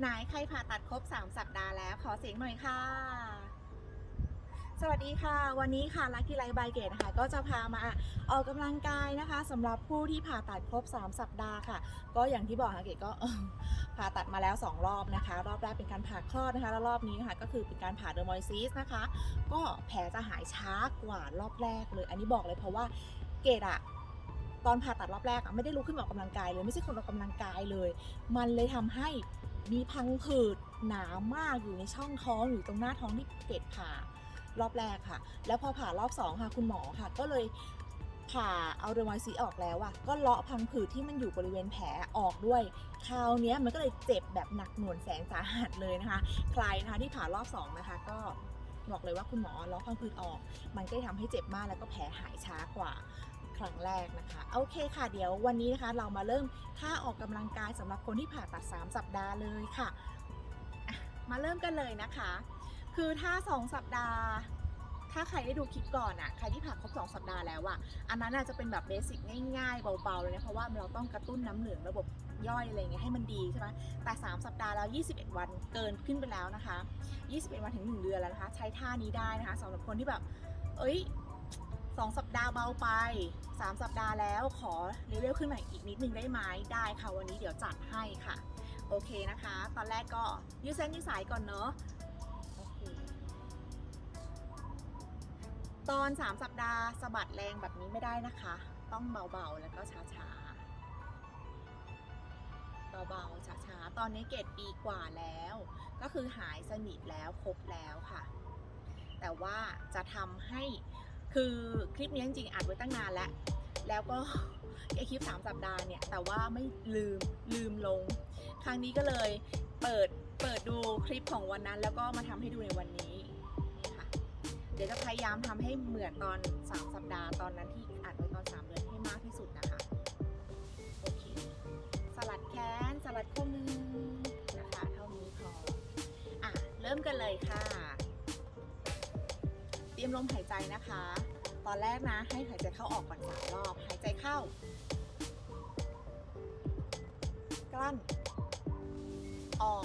ไหนใครผ่าตัดครบ 3 สัปดาห์แล้วขอเสียงหน่อยค่ะ สวัสดีค่ะ วันนี้ค่ะลักกี้ไลบายเกตนะคะก็จะพามาออกกำลังกายนะคะสำหรับผู้ที่ผ่าตัดครบ 3 สัปดาห์ค่ะ ก็อย่างที่บอกค่ะเกตก็ผ่าตัดมาแล้ว 2 รอบนะคะ รอบแรกเป็นการผ่าคลอดนะคะแล้วรอบนี้นะคะก็คือเป็นการผ่าเดอร์มอยซิสนะคะ ก็แผลจะหายช้ากว่ารอบแรกเลย อันนี้บอกเลยเพราะว่าเกดอะตอนผ่าตัดรอบแรกอะไม่ได้ลุกขึ้นออกกำลังกายเลยไม่ใช่คนออกกำลังกายเลย มันเลยทำให้ มีพังผืดหนามากอยู่ในช่องท้องอยู่ตรงหน้าท้องที่เกดผ่ารอบแรกค่ะ แล้วพอผ่ารอบสองค่ะคุณหมอค่ะ ก็เลยผ่าเอาเดร์มอยซีออกแล้วอะก็เลาะพังผืดที่มันอยู่บริเวณแผลออกด้วย คราวนี้มันก็เลยเจ็บแบบหนักหน่วงแสนสาหัสเลยนะคะ ใครนะคะที่ผ่ารอบสองนะคะ ก็บอกเลยว่าคุณหมอเลาะพังผืดออก มันก็เลยทำให้เจ็บมากแล้วก็แผลหายช้ากว่า ครั้งแรกนะคะโอเคค่ะเดี๋ยววันนี้นะคะเรามาเริ่มท่าออกกำลังกายสำหรับคนที่ผ่าตัด 3 สัปดาห์เลยค่ะ มาเริ่มกันเลยนะคะ คือถ้า2 สัปดาห์ ถ้าใครได้ดูคลิปก่อนอะใครที่ผ่าครบ 2 สัปดาห์แล้วอะอันนั้นอาจจะเป็นแบบเบสิกง่ายๆ เบาๆเลยนะเพราะว่าเราต้องกระตุ้นน้ำเหลืองระบบย่อยอะไรเงี้ยให้มันดีใช่ไหมแต่ 3 สัปดาห์แล้ว 21 วันเกินขึ้นไปแล้วนะคะ 21 วันถึง 1 เดือนแล้วนะคะ ใช้ท่านี้ได้นะคะสำหรับคนที่แบบ เอ้ย 2 สัปดาห์เบาไป 3 สัปดาห์แล้วขอเลเวลขึ้นมาอีกนิดนึงได้ไหมได้ค่ะวันนี้เดี๋ยวจัดให้ค่ะ โอเคนะคะ ตอนแรกก็ยืดเส้นยืดสายก่อนเนาะโอเคตอน 3 สัปดาห์สะบัดแรงแบบนี้ไม่ได้นะคะ ต้องเบาๆแล้วก็ช้าๆเบาๆช้าๆตอนนี้เกรดปีกว่าแล้ว ก็คือหายสนิทแล้วครบแล้วค่ะ แต่ว่าจะทำให้ คือคลิปนี้จริงๆอัดไว้ตั้งนานแล้ว แล้วก็ไอคลิป 3 สัปดาห์เนี่ย แต่ว่าไม่ลืมลืมลง ครั้งนี้ก็เลยเปิดเปิดดูคลิปของวันนั้น แล้วก็มาทำให้ดูในวันนี้นี่ค่ะ เดี๋ยวจะพยายามทำให้เหมือนตอน 3 สัปดาห์ตอนนั้นที่อัดไว้ตอน 3 เดือนให้มากที่สุดนะคะ โอเค สลัดแขนสลัดข้อมือนะคะ เท่านี้พออะเริ่มกันเลยค่ะ รียมลมหายใจนะคะ ตอนแรกนะให้หายใจเข้าออกก่อนสามรอบ หายใจเข้า กลั้น ออก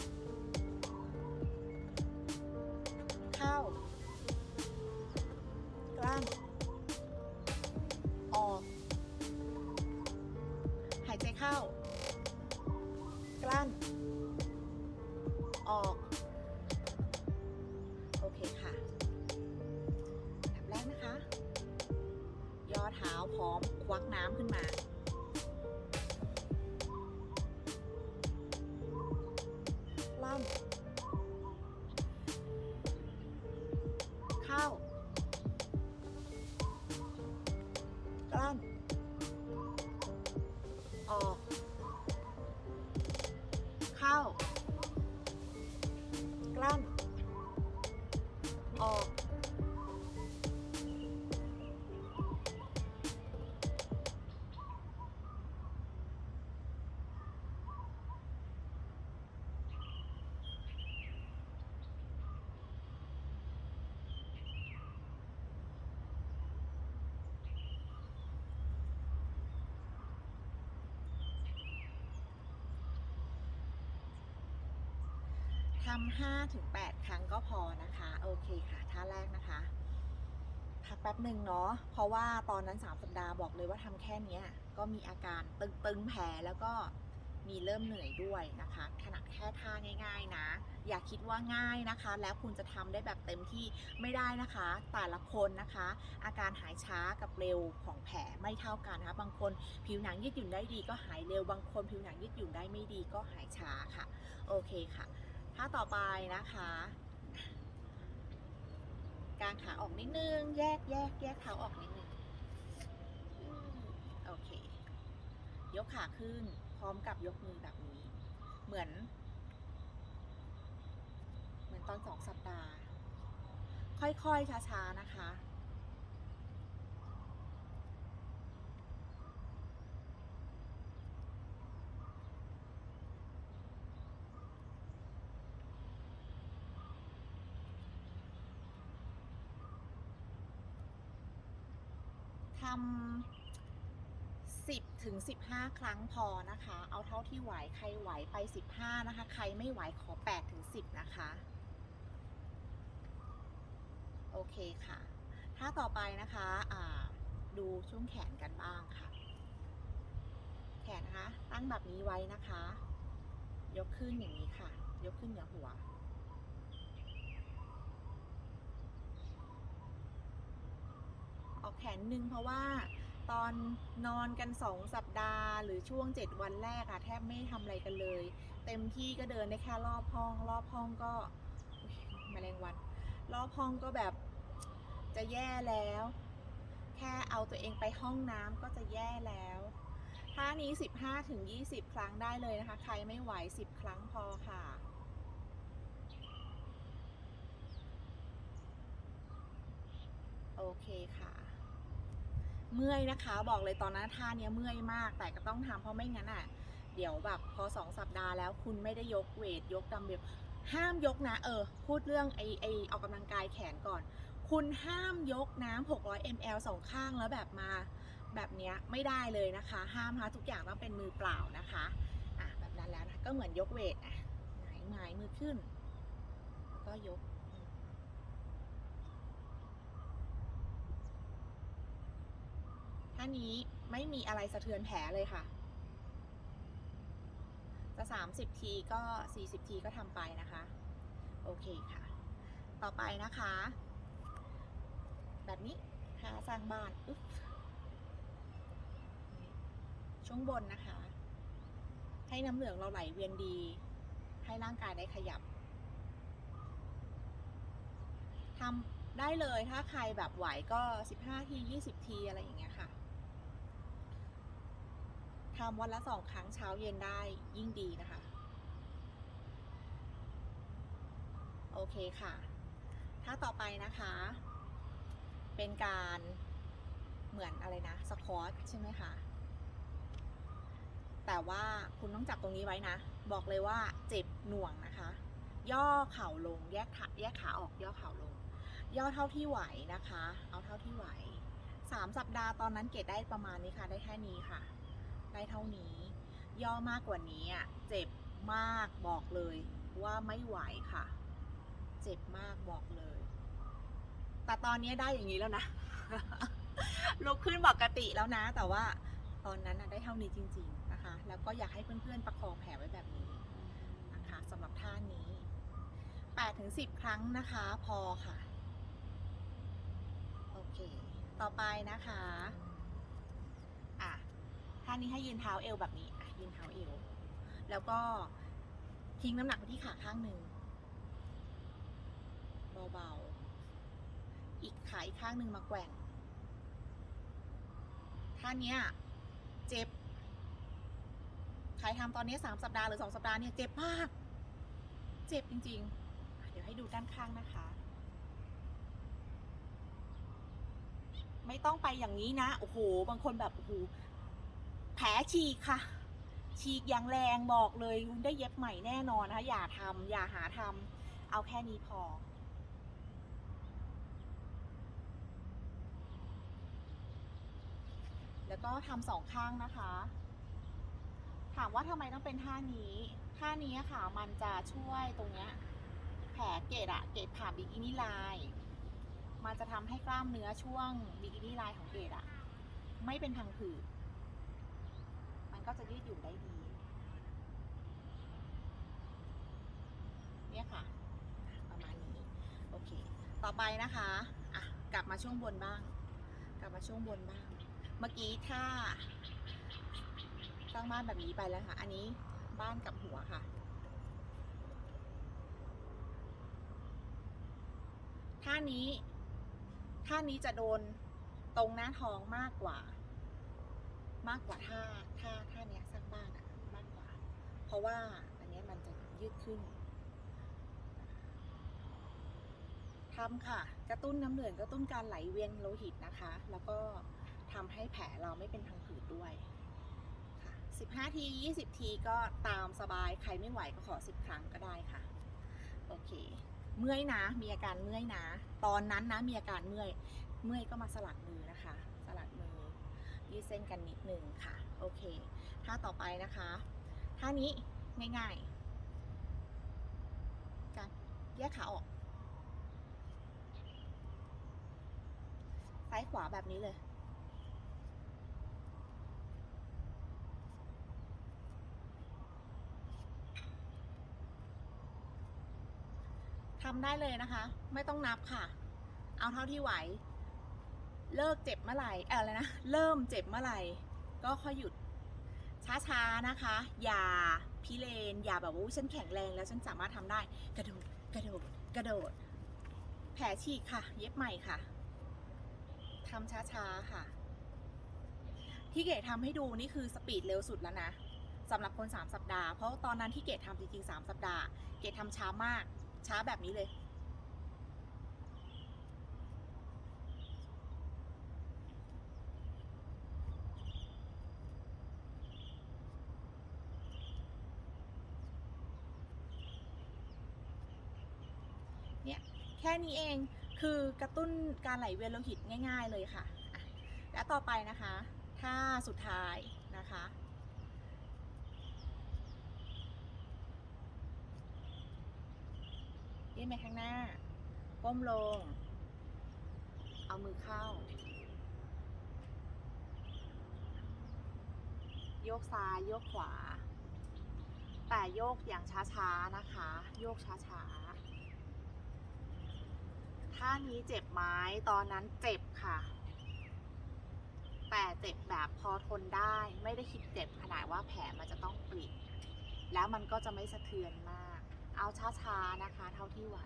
พร้อมควักน้ำขึ้นมา ทำห้าถึงแปดครั้งก็พอนะคะ โอเคค่ะ ท่าแรกนะคะ พักแป๊บหนึ่งเนาะ เพราะว่าตอนนั้น3สัปดาห์บอกเลยว่าทำแค่นี้ก็มีอาการตึงๆแผลแล้วก็มีเริ่มเหนื่อยด้วยนะคะ ขนาดแค่ท่าง่าย ๆนะ อย่าคิดว่าง่ายนะคะ แล้วคุณจะทำได้แบบเต็มที่ไม่ได้นะคะ แต่ละคนนะคะ อาการหายช้ากับเร็วของแผลไม่เท่ากันนะคะ บางคนผิวหนังยืดหยุ่นได้ดีก็หายเร็ว บางคนผิวหนังยืดหยุ่นได้ไม่ดีก็หายช้าค่ะ โอเคค่ะ ท่าต่อไปนะคะกางขาออกนิดนึง แยกแยกแยกเท้าออกนิดนึงโอเค ยกขาขึ้น พร้อมกับยกมือแบบนี้ เหมือน เหมือนตอนสองสัปดาห์ ค่อยๆช้าๆนะคะ 10ถึง15 ครั้งพอนะคะ เอาเท่าที่ไหว ใครไหวไป 15 นะคะ ใครไม่ไหวขอ8ถึง10 นะคะ โอเคค่ะ ถ้าต่อไปนะคะอ่าดูช่วงแขนกันบ้างค่ะ แขนนะคะ ตั้งแบบนี้ไว้นะคะ ยกขึ้นอย่างนี้ค่ะ ยกขึ้นเหนือหัว ออก แขนหนึ่งเพราะว่าตอนนอนกันสองสัปดาห์ หรือช่วงเจ็ดวันแรกอะแทบไม่ทำอะไรกันเลย เต็มที่ก็เดินได้แค่รอบห้อง รอบห้องก็อุ๊ยแมลงวัน รอบห้องก็แบบจะแย่แล้ว แค่เอาตัวเองไปห้องน้ำก็จะแย่แล้วท่านี้ 15ถึง20 ครั้งได้เลยนะคะ ใครไม่ไหว 10 ครั้งพอค่ะโอเคค่ะ เมื่อยนะคะ บอกเลยตอนนั้นท่าเนี้ยเมื่อยมาก แต่ก็ต้องทำเพราะไม่งั้นอะ เดี๋ยวแบบพอสองสัปดาห์แล้วคุณไม่ได้ยกเวทยกดัมเบลห้ามยกนะ เออ พูดเรื่องไอไอออกกำลังกายแขนก่อน คุณห้ามยกน้ำ600 ml สองข้างแล้วแบบมาแบบเนี้ยไม่ได้เลยนะคะ ห้ามคะทุกอย่างต้องเป็นมือเปล่านะคะอะแบบนั้นแล้วนะก็เหมือนยกเวทอะหงายหงายมือขึ้น แล้วก็ยก ท่านี้ไม่มีอะไรสะเทือนแผลเลยค่ะ จะ 30 ทีก็ 40 ทีก็ทำไปนะคะ โอเคค่ะ ต่อไปนะคะ แบบนี้ท่าสร้างบ้านอึ๊บช่วงบนนะคะ ให้น้ำเหลืองเราไหลเวียนดี ให้ร่างกายได้ขยับทำได้เลยถ้าใครแบบไหวก็ 15 ที 20 ที อะไรอย่างเงี้ย ทำวันละสองครั้งเช้าเย็นได้ยิ่งดีนะคะ โอเคค่ะ ถ้าต่อไปนะคะ เป็นการเหมือนอะไรนะสควอตใช่ไหมคะแต่ว่าคุณต้องจับตรงนี้ไว้นะ บอกเลยว่าเจ็บหน่วงนะคะ ย่อเข่าลงแยกขาแยกขาออกย่อเข่าลง ย่อเท่าที่ไหวนะคะ เอาเท่าที่ไหวสามสัปดาห์ตอนนั้นเกรดได้ประมาณนี้ค่ะ ได้แค่นี้ค่ะ ได้เท่านี้ ย่อมากกว่านี้อะเจ็บมากบอกเลยว่าไม่ไหวค่ะ เจ็บมากบอกเลย แต่ตอนนี้ได้อย่างนี้แล้วนะลุกขึ้นปกติแล้วนะ แต่ว่าตอนนั้นได้เท่านี้จริง ๆนะคะ แล้วก็อยากให้เพื่อนๆประคองแผลไว้แบบนี้นะคะสำหรับท่านี้8ถึง10 ครั้งนะคะพอค่ะ โอเค ต่อไปนะคะ ท่านี้ให้ยืนเท้าเอวแบบนี้ยืนเท้าเอว แล้วก็ทิ้งน้ำหนักไปที่ขาข้างหนึ่งเบาๆ อีกขาอีกข้างหนึ่งมาแกว่ง ท่านี้เจ็บ ใครทำตอนนี้สามสัปดาห์หรือสองสัปดาห์เนี่ยเจ็บมาก เจ็บจริง ๆ เดี๋ยวให้ดูด้านข้างนะคะ ไม่ต้องไปอย่างนี้นะ โอ้โห บางคนแบบ โอ้โห แผลฉีกค่ะ ฉีกอย่างแรงบอกเลยคุณได้เย็บใหม่แน่นอนนะคะอย่าทำอย่าหาทำเอาแค่นี้พอแล้วก็ทำสองข้างนะคะ ถามว่าทำไมต้องเป็นท่านี้ ท่านี้ค่ะ มันจะช่วยตรงเนี้ย แผลเกดอะเกดผ่าบิกินี่ไลายมันจะทำให้กล้ามเนื้อช่วงบิกินี่ไลายของเกดอะไม่เป็นพังผืด ก็จะยืดหยุ่นได้ดี เนี่ยค่ะ ประมาณนี้ โอเค ต่อไปนะคะ อะ กลับมาช่วงบนบ้าง กลับมาช่วงบนบ้าง เมื่อกี้ถ้าสร้างบ้านแบบนี้ไปแล้วค่ะ อันนี้บ้านกับหัวค่ะ ท่านี้ ท่านี้จะโดนตรงหน้าท้องมากกว่า มากกว่าท่า ราะว่าอันนี้มันจะยืดขึ้นทำค่ะ กระตุ้นน้ำเหลืองกระตุ้นการไหลเวียนโลหิตนะคะ แล้วก็ทำให้แผลเราไม่เป็นพังผืดด้วยค่ะ15 ที 20 ทีก็ตามสบาย ใครไม่ไหวก็ขอ 10 ครั้งก็ได้ค่ะ โอเค เมื่อยนะ มีอาการเมื่อยนะ ตอนนั้นนะมีอาการเมื่อย เมื่อยก็มาสลัดมือนะคะ สลัดมือยืดเส้นกันนิดนึงค่ะ โอเค ท่าต่อไปนะคะ ท่านี้ง่ายๆ การแยกขาออก ซ้ายขวาแบบนี้เลย ทำได้เลยนะคะ ไม่ต้องนับค่ะ เอาเท่าที่ไหว เลิกเจ็บเมื่อไหร่ เอออะไรนะ เริ่มเจ็บเมื่อไหร่ ก็ค่อยหยุด ช้าๆนะคะ อย่าพิเรนอย่าแบบว่าฉันแข็งแรงแล้วฉันสามารถทำได้ กระโดดกระโดดกระโดด แผลฉีกค่ะ เย็บใหม่ค่ะทำช้าๆค่ะ ที่เกดทำให้ดูนี่คือสปีดเร็วสุดแล้วนะสำหรับคน 3 สัปดาห์ เพราะตอนนั้นที่เกดทำจริงๆ 3 สัปดาห์ เกดทำช้ามาก ช้าแบบนี้เลย ค่นี้เองคือกระตุ้นการไหลเวียนโลหิตง่าย ๆเลยค่ะ และต่อไปนะคะท่าสุดท้ายนะคะ ยื่นไปข้างหน้า ก้มลง เอามือเข้า โยกซ้ายโยกขวา แต่โยกอย่างช้าๆนะคะ โยกช้าๆ ท่านี้เจ็บไหมตอนนั้นเจ็บค่ะ แต่เจ็บแบบพอทนได้ไม่ได้คิดเจ็บขนาดว่าแผลมันจะต้องปริแล้วมันก็จะไม่สะเทือนมาก เอาช้าๆนะคะ เท่าที่ไหว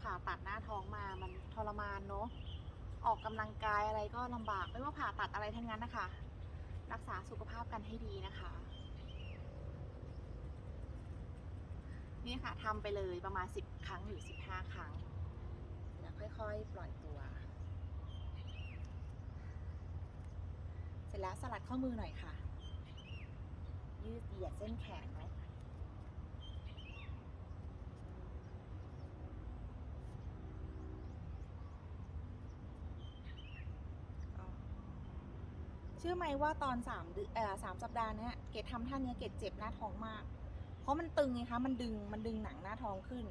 ผ่าตัดหน้าท้องมามันทรมานเนอะออกกำลังกายอะไรก็ลำบากไม่ว่าผ่าตัดอะไรทั้งนั้นนะคะ รักษาสุขภาพกันให้ดีนะคะ นี่ค่ะทำไปเลยประมาณ 10 ครั้งหรือ 15 ครั้ง แล้วค่อยๆ ปล่อยตัว เสร็จแล้วสลัดข้อมือหน่อยค่ะ ยืดเหยียดเส้นแขนไว้ค่ะก็เชื่อไหมว่าตอน3เดือนสามสัปดาห์เนี้ยเกดทำท่านี้เกดเจ็บหน้าท้องมาก เพราะมันตึงไงคะมันดึงมันดึงหนังหน้าท้องขึ้น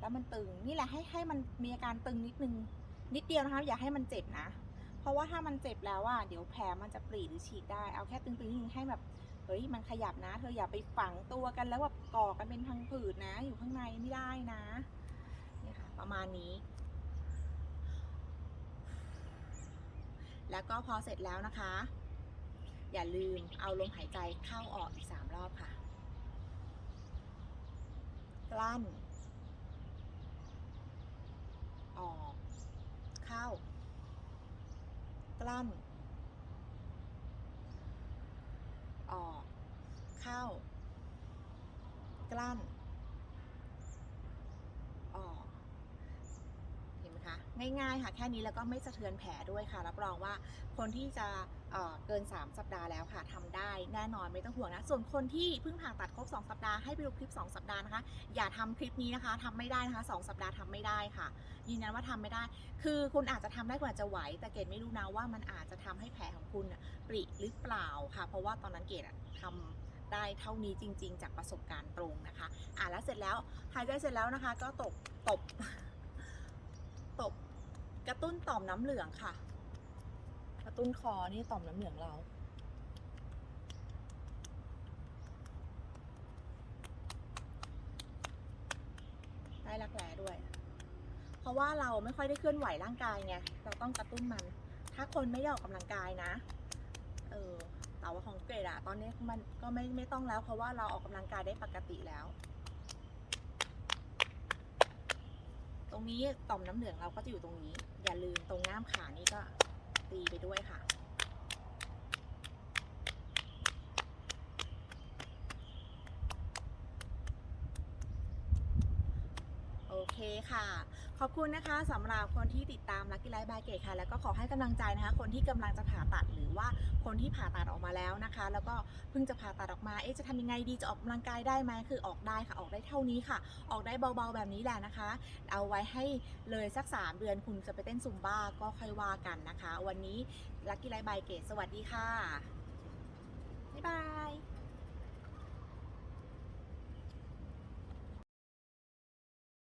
แล้วมันตึงนี่แหละให้ให้มันมีอาการตึงนิดนึงนิดเดียวนะคะ อย่าให้มันเจ็บนะ เพราะว่าถ้ามันเจ็บแล้วอะเดี๋ยวแผลมันจะปรีหรือฉีกได้เอาแค่ตึงๆนิดนึงให้แบบเฮ้ยมันขยับนะ เธออย่าไปฝังตัวกันแล้วแบบก่อกันเป็นพังผืดนะ อยู่ข้างในไม่ได้นะนี่ค่ะประมาณนี้ แล้วก็พอเสร็จแล้วนะคะ อย่าลืมเอาลมหายใจเข้าออกอีกสามรอบค่ะ กลั้น ออก เข้า กลั้น ออก เข้า กลั้น ออก เห็นไหมคะ ง่ายๆค่ะแค่นี้แล้วก็ไม่สะเทือนแผลด้วยค่ะ รับรองว่าคนที่จะเเกิน 3 สัปดาห์แล้วค่ะทำได้แน่นอนไม่ต้องห่วงนะ ส่วนคนที่เพิ่งผ่าตัดครบ 2 สัปดาห์ให้ไปดูคลิป 2 สัปดาห์นะคะ อย่าทำคลิปนี้นะคะทำไม่ได้นะคะ 2 สัปดาห์ทำไม่ได้ค่ะ ยืนยันว่าทำไม่ได้ คือคุณอาจจะทำได้กว่าจะไหว แต่เกดไม่รู้นะว่ามันอาจจะทำให้แผลของคุณปริหรือเปล่าค่ะ เพราะว่าตอนนั้นเกดทำได้เท่านี้จริง ๆ จากประสบการณ์ตรงนะคะ อะแล้วเสร็จแล้วหายใจเสร็จแล้วนะคะ ก็ตบตบตบ กระตุ้นต่อมน้ำเหลืองค่ะ กระตุ้นคอนี่ต่อมน้ำเหลืองเรา ได้รักแร้ด้วย เพราะว่าเราไม่ค่อยได้เคลื่อนไหวร่างกายไง เราต้องกระตุ้นมัน ถ้าคนไม่ได้ออกกำลังกายนะ เออแต่ว่าของเกรดอะตอนนี้มันก็ไม่ไม่ต้องแล้ว เพราะว่าเราออกกำลังกายได้ปกติแล้ว ตรงนี้ต่อมน้ำเหลืองเราก็จะอยู่ตรงนี้ อย่าลืมตรงง่ามขานี่ก็ตีไปด้วยค่ะ โอเคค่ะ ขอบคุณนะคะสำหรับคนที่ติดตามลักกี้ไลฟ์บายเกตค่ะ แล้วก็ขอให้กำลังใจนะคะ คนที่กำลังจะผ่าตัดหรือว่าคนที่ผ่าตัดออกมาแล้วนะคะ แล้วก็เพิ่งจะผ่าตัดออกมาเอ๊ะจะทำยังไงดีจะออกกำลังกายได้ไหมคือออกได้ค่ะออกได้เท่านี้ค่ะ ออกได้เบาๆแบบนี้แหละนะคะ เอาไว้ให้เลยสัก3เดือนคุณจะไปเต้นซุมบ้าก็ค่อยว่ากันนะคะ วันนี้ลักกี้ไลฟ์บายเกตสวัสดีค่ะบ๊ายบาย